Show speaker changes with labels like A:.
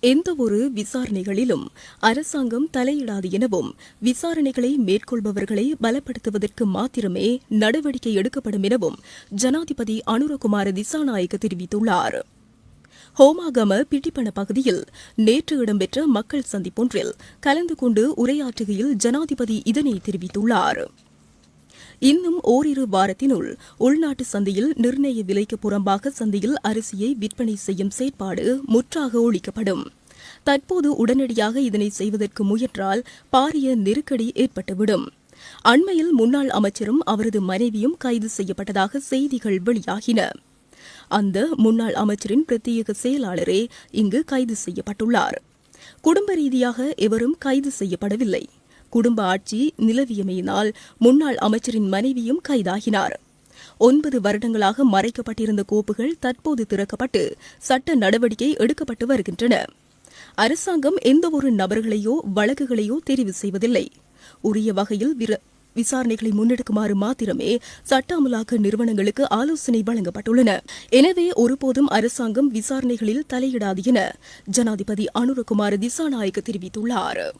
A: எந்தவொரு விசாரணைகளிலும் அரசாங்கம் தலையிடாது எனவும் விசாரணைகளை மேற்கொள்பவர்களை பலப்படுத்துவதற்கு மாத்திரமே நடவடிக்கை எடுக்கப்படும் எனவும் ஜனாதிபதி அனுரகுமார திசாநாயக்க தெரிவித்துள்ளார். ஹோமாகம பிட்டிப்பண பகுதியில் நேற்று இடம்பெற்ற மக்கள் சந்திப்பொன்றில் கலந்து கொண்டு உரையாற்றுகையில் ஜனாதிபதி இதனை தெரிவித்துள்ளார். இன்னும் ஓரிரு வாரத்தினுள் உள்நாட்டு சந்தையில் நிர்ணய விலைக்கு புறம்பாக சந்தையில் அரிசியை விற்பனை செய்யும் செயற்பாடு முற்றாக ஒழிக்கப்படும். தற்போது உடனடியாக இதனை செய்வதற்கு முயன்றால் பாரிய நெருக்கடி ஏற்பட்டுவிடும். அண்மையில் முன்னாள் அமைச்சரும் அவரது மனைவியும் கைது செய்யப்பட்டதாக செய்திகள் வெளியாகின. அந்த முன்னாள் அமைச்சரின் பிரத்யேக செயலாளரே இங்கு கைது செய்யப்பட்டுள்ளார். குடும்ப ரீதியாக எவரும் கைது செய்யப்படவில்லை. குடும்ப ஆட்சி நிலவியமையினால் முன்னாள் அமைச்சரின் மனைவியும் கைதாகினார். ஒன்பது வருடங்களாக மறைக்கப்பட்டிருந்த கோப்புகள் தற்போது திறக்கப்பட்டு சட்ட நடவடிக்கை எடுக்கப்பட்டு வருகின்றன. அரசாங்கம் எந்தவொரு நபர்களையோ வழக்குகளையோ தெரிவு செய்வதில்லை. உரிய வகையில் விர- விசாரணைகளை முன்னெடுக்குமாறு மாத்திரமே சட்ட அமலாக்க நிறுவனங்களுக்கு ஆலோசனை வழங்கப்பட்டுள்ளன. எனவே ஒருபோதும் அரசாங்கம் விசாரணைகளில் தலையிடாது என ஜனாதிபதி அனுரகுமார் திசாநாயக்க தெரிவித்துள்ளார்.